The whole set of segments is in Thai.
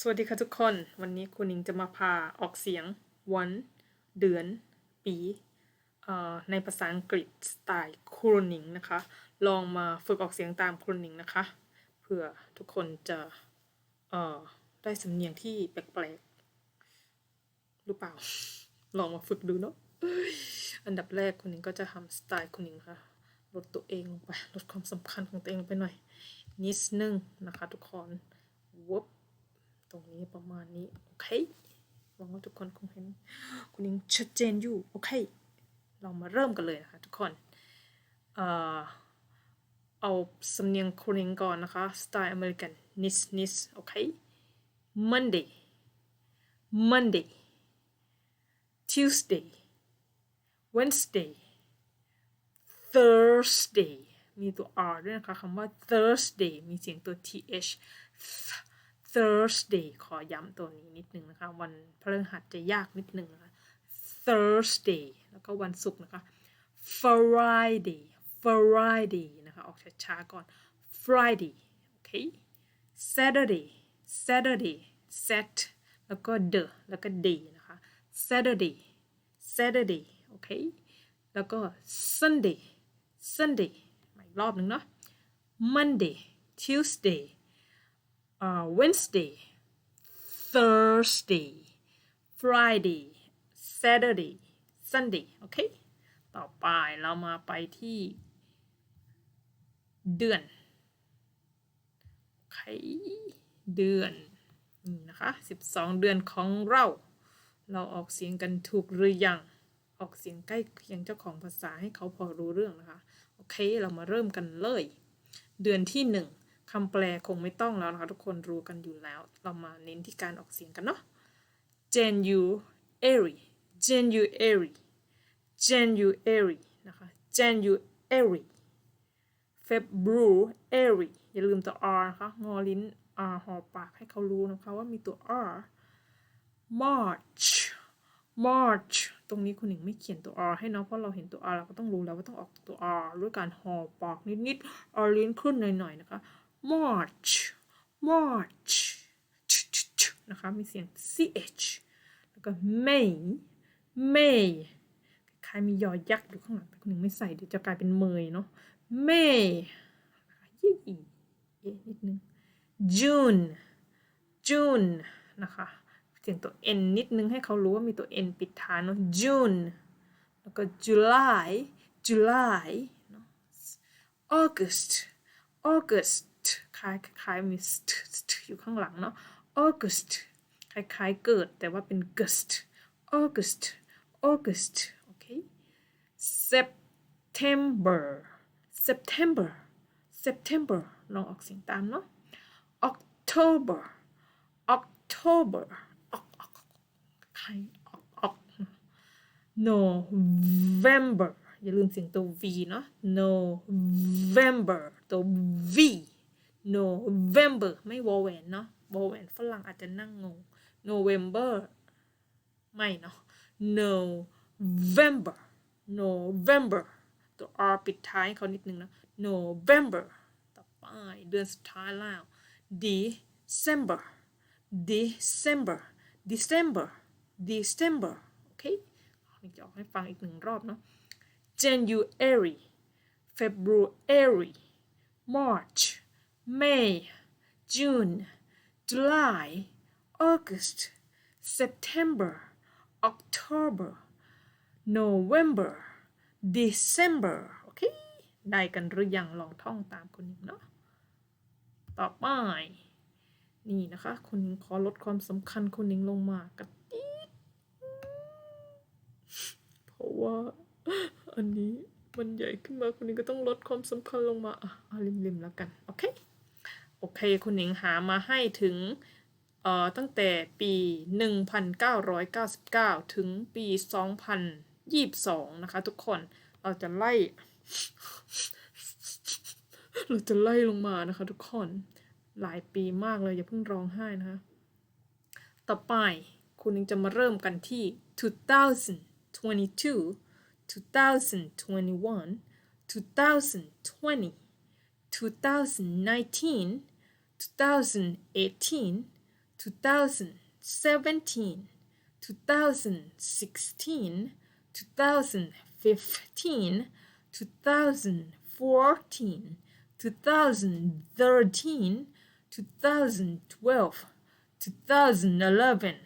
สวัสดีค่ะทุกคน วันนี้คุณนิงจะมาพาออกเสียงวัน เดือน ปีในภาษาอังกฤษสไตล์ครูนิงนะคะ ลองมาฝึกออกเสียงตามครูนิงนะคะ เพื่อทุกคนจะได้สำเนียงที่แปลกๆหรือเปล่า ลองมาฝึกดูเนาะ อันดับแรกคุณนิงก็จะทำสไตล์คุณนิงค่ะ ลดตัวเองลงไป ลดความสำคัญของตัวเองลงไปหน่อย นิดนึงนะคะทุกคนวบ ตรงนี้ประมาณนี้ โอเคหวังว่าทุกคนคงเห็นคุณยิงชัดเจนอยู่ โอเค เรามาเริ่มกันเลยนะคะทุกคน เอ่อ เอาสำเนียงคุณยิงก่อนนะคะ สไตล์อเมริกันนิสนิสโอเค Monday Monday Tuesday Wednesday Thursday มีตัว R ด้วยนะคะคำว่า Thursday มีเสียงตัว th Thursday ขอย้ำตัวนี้นิดนึงนะคะ วันพฤหัสจะยากนิดนึงนะคะ Thursday แล้วก็วันศุกร์นะคะ Friday Friday นะคะ ออกช้าๆก่อน Friday โอเค Saturday Saturday Sat แล้วก็ the แล้วก็ day นะคะ Saturday Saturday โอเค แล้วก็ Sunday Sunday อีกรอบหนึ่งเนาะ Monday Tuesday Wednesday Thursday Friday Saturday Sunday โอเค ต่อไปเรามาไปที่เดือนโอเคเดือนนี่นะคะ12 เดือนของเรา เราออกเสียงกันถูกหรือยัง ออกเสียงใกล้เคียงเจ้าของภาษาให้เขาพอรู้เรื่องนะคะ โอเค เรามาเริ่มกันเลย เดือนที่หนึ่ง คำแปลคงไม่ต้องแล้วนะคะ ทุกคนรู้กันอยู่แล้ว เรามาเน้นที่การออกเสียงกันเนาะ January January January นะคะ January February อย่าลืมตัว R นะคะงอลิ้น R หอปากให้เขารู้นะคะว่ามีตัว R March March ตรงนี้คุณหญิงไม่เขียนตัว R ให้เนาะเพราะเราเห็นตัว R เราก็ต้องรู้แล้วว่าต้องออกตัว R ด้วยการหอปากนิดๆ R ลิ้นขึ้นหน่อยๆนะคะ March March นะคะมีเสียง ch แล้วก็ May May คล้ายมียอยักษ์อยู่ข้างหลังแต่คุณหญิงไม่ใส่เดี๋ยวจะกลายเป็นเมยเนาะ May ยี่อีเอะนิดนึง June June นะคะ เสียงตัว n นิดนึงให้เขารู้ว่ามีตัว n ปิดท้ายเนาะ June แล้วก็ July July เนาะ August August คล้ายคล้ายมีอยู่ข้างหลังเนาะ August คล้ายๆเกิดแต่ว่าเป็น gust August August โอเค September September September ลองออกเสียงตามเนาะ October October ออกออกใครออกออก November อย่าลืมเสียงตัว V เนาะ November ตัว V November ไม่วอลแวนเนาะวอลแวนฝรั่งอาจจะนั่งงง November ไม่เนาะ November November ตัว R ปิดท้ายเขานิดนึงนะ November ต่อไปเดือนสุดท้ายแล้ว December December December December โอเคนี่จะออกให้ฟังอีกหนึ่งรอบเนาะ January February March May June July August September October November December โอเค ได้กันหรือยังลองท่องตามคุณหญิงเนาะ ต่อไป นี่นะคะ คุณหญิงขอลดความสำคัญคุณหญิงลงมากระติดเพราะว่า อันนี้มันใหญ่ขึ้นมาคุณหญิงก็ต้องลดความสำคัญลงมา อะเอาริมๆแล้วกัน โอเค โอเค คุณหญิงหามาให้ถึงเอ่อตั้งแต่ปี 1999 ถึงปี 2022 นะคะทุกคน เราจะไล่ เราจะไล่ลงมานะคะทุกคน หลายปีมากเลย อย่าเพิ่งร้องไห้นะคะ ต่อไปคุณยังจะมาเริ่มกันที่ 2022 2021 2020 2019 2018 2017 2016 2015 2014 2013 2012 2011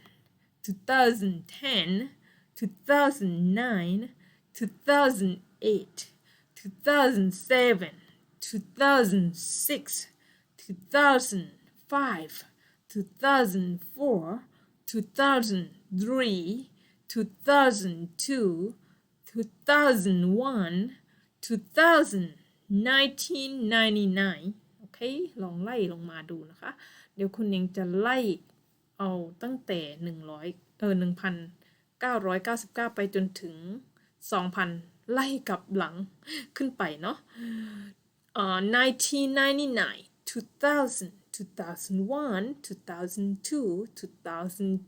2010 2009 2008 2007 2006 2005 2004 2003 2002 2001 2000 1999 โอเค ลองไล่ลงมาดูนะคะ เดี๋ยวคุณเองจะไล่เอาตั้งแต่ 100 เออ 1,999 ไปจนถึง 2,000 ไล่กลับหลังขึ้นไปเนาะ เอ่อ1999 2000 2001 2002 2003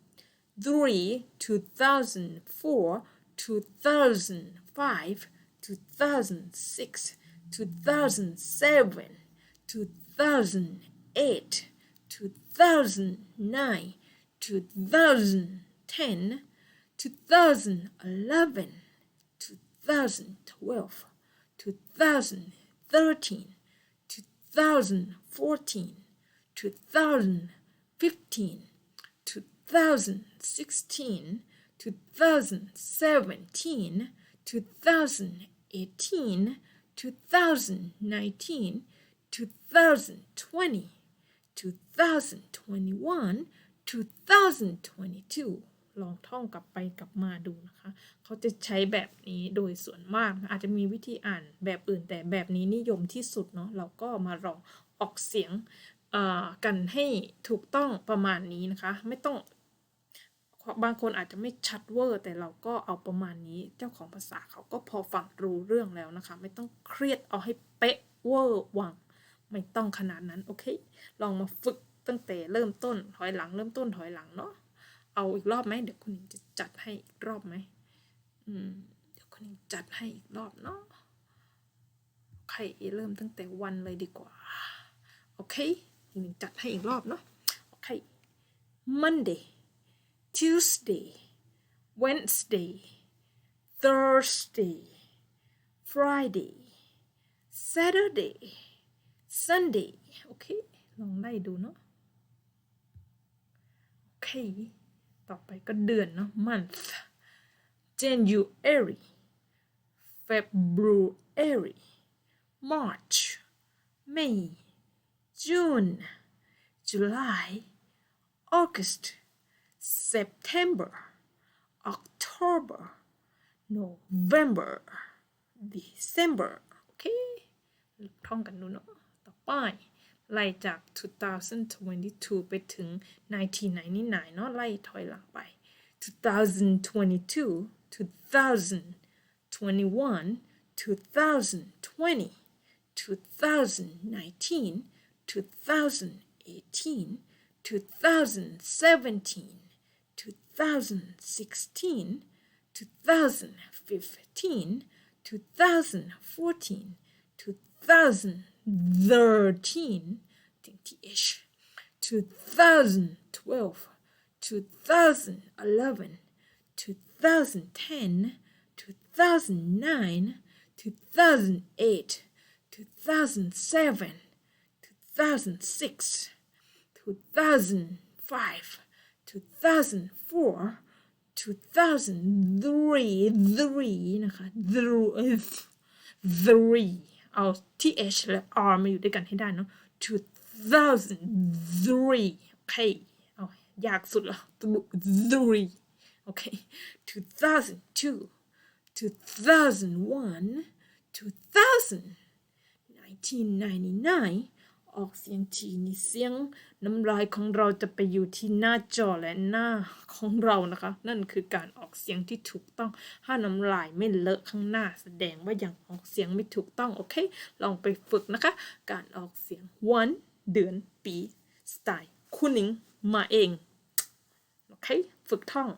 2004 2005 2006 2007 2008 2009 2010 2011 2012 2013 2014 2015 2016 2017 2018 2019 2020 2021 2022 ลองท่องกลับไปกลับมาดูนะคะ เขาจะใช้แบบนี้โดยส่วนมาก อาจจะมีวิธีอ่านแบบอื่นแต่แบบนี้นิยมที่สุดเนาะเราก็มาลองออกเสียงกันให้ถูกต้องประมาณนี้นะคะ ไม่ต้องบางคนอาจจะไม่ชัดเวอร์ แต่เราก็เอาประมาณนี้ เจ้าของภาษาเขาก็พอฟังรู้เรื่องแล้วนะคะ ไม่ต้องเครียดเอาให้เป๊ะเวอร์วัง ไม่ต้องขนาดนั้นโอเค ลองมาฝึกตั้งแต่เริ่มต้นถอยหลังเริ่มต้นถอยหลังเนาะ เอาอีกรอบไหมเดี๋ยวคุณหญิงจะจัดให้อีกรอบไหมอืมเดี๋ยวคุณหญิงจัดให้อีกรอบเนาะใครเริ่มตั้งแต่วันเลยดีกว่า โอเคคุณหญิงจัดให้อีกรอบเนาะโอเค Monday Tuesday Wednesday Thursday Friday Saturday Sunday โอเค ลองไล่ดูเนาะโอเค ต่อไปก็เดือนเนาะ month January February March May June July August September October November December โอเคท่องกันดูเนาะต่อไป ไล่จาก 2022 ไปถึง 1999 เนาะไล่ถอยหลังไป 2022 2021 2020 2019 2018 2017 2016 2015 2014 2000 13, 2012, 2011, 2010, 2009, 2008, 2007, 2006, 2005, 2004, 2003, 3, 3 เอา th และ r มาอยู่ด้วยกันให้ได้เนาะ2003โอเคเอายากสุดละ three โอเค2002 2001 2000 1999 ออกเสียงทีนี่เสียงน้ำลายของเราจะไปอยู่ที่หน้าจอและหน้าของเรานะคะ นั่นคือการออกเสียงที่ถูกต้อง ถ้าน้ำลายไม่เลอะข้างหน้าแสดงว่ายังออกเสียงไม่ถูกต้องโอเค ลองไปฝึกนะคะ การออกเสียงวันเดือนปีสไตล์คุณหนิงมาเองโอเคฝึกท่อง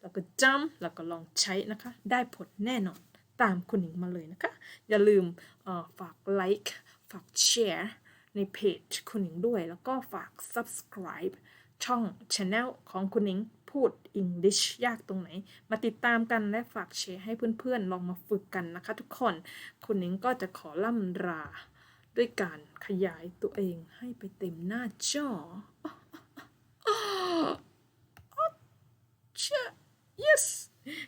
แล้วก็จำแล้วก็ลองใช้นะคะ ได้ผลแน่นอนตามคุณหญิงมาเลยนะคะ อย่าลืมฝากไลค์ฝากแชร์ ในเพจคุณหญิงด้วย แล้วก็ฝาก subscribe ช่อง Channel ของคุณหนิงพูด English ยากตรงไหน มาติดตามกันและฝากแชร์ให้เพื่อนๆ ลองมาฝึกกันนะคะทุกคน คุณหนิงก็จะขอล่ำลาด้วยการขยายตัวเองให้ไปเต็มหน้าจอ yes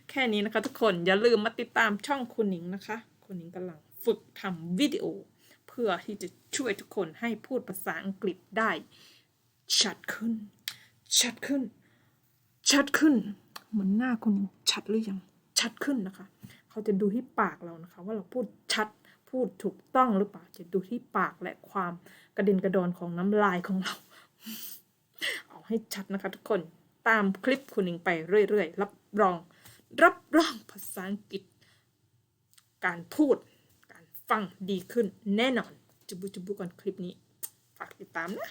แค่นี้นะคะทุกคนอย่าลืมมาติดตามช่องคุณหนิงนะคะ คุณหนิงกำลังฝึกทำวิดีโอ เพื่อที่จะช่วยทุกคนให้พูดภาษาอังกฤษได้ ชัดขึ้น ชัดขึ้น ชัดขึ้น เหมือนหน้าคุณชัดหรือยัง ชัดขึ้นนะคะ เขาจะดูที่ปากเรานะคะ ว่าเราพูดชัดพูดถูกต้องหรือเปล่า จะดูที่ปากและความกระเด็นกระดอนของน้ำลายของเรา เอาให้ชัดนะคะทุกคน ตามคลิปคุณิงไปเรื่อยๆ รับรอง รับรองภาษาอังกฤษ การพูด ฟังดีขึ้นแน่นอนจุบุจุบุก่อนคลิปนี้ ฝากติดตามนะ